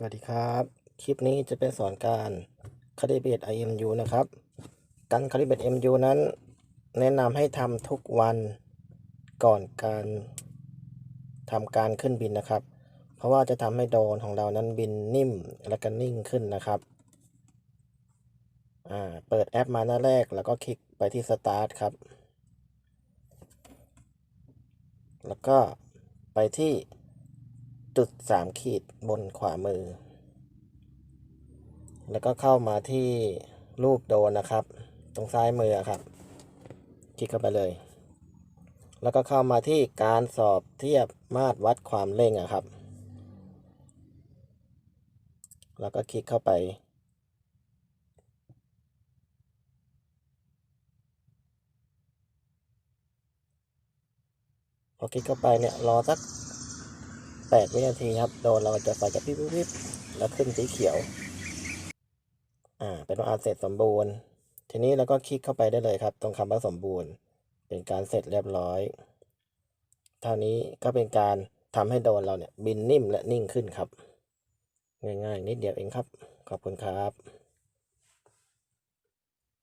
สวัสดีครับ คลิปนี้จะเป็นสอนการคาลิเบต IMU นะครับ การคาลิเบต MU นั้น แนะนำให้ทำทุกวันก่อนการทำการขึ้นบินนะครับ เพราะว่าจะทำให้โดนของเรานั้นบินนิ่มและก็นิ่งขึ้นนะครับอ่าเปิดแอปมาหน้าแรกแล้วก็คลิกไปที่ Start ครับ แล้วก็ไปที่ จุดสามขีดบนขวามือ แล้วก็เข้ามาที่รูปโดนนะครับ ตรงซ้ายมือครับ คลิกเข้าไปเลย แล้วก็เข้ามาที่การสอบเทียบมาตรวัดความเร่งอะครับ แล้วก็คลิกเข้าไปพอคลิกเข้าไปเนี่ยรอสัก แปดวินาทีครับ โดนเราจะไฟจะพริบพริบพริบแล้วขึ้นสีเขียว อ่า เป็นว่าเสร็จสมบูรณ์ ทีนี้เราก็คลิกเข้าไปได้เลยครับ ตรงคำว่าสมบูรณ์ เป็นการเสร็จเรียบร้อย เท่านี้ก็เป็นการทำให้โดนเราเนี่ยบินนิ่มและนิ่งขึ้นครับ ง่ายๆ นิดเดียวเองครับ ขอบคุณครับ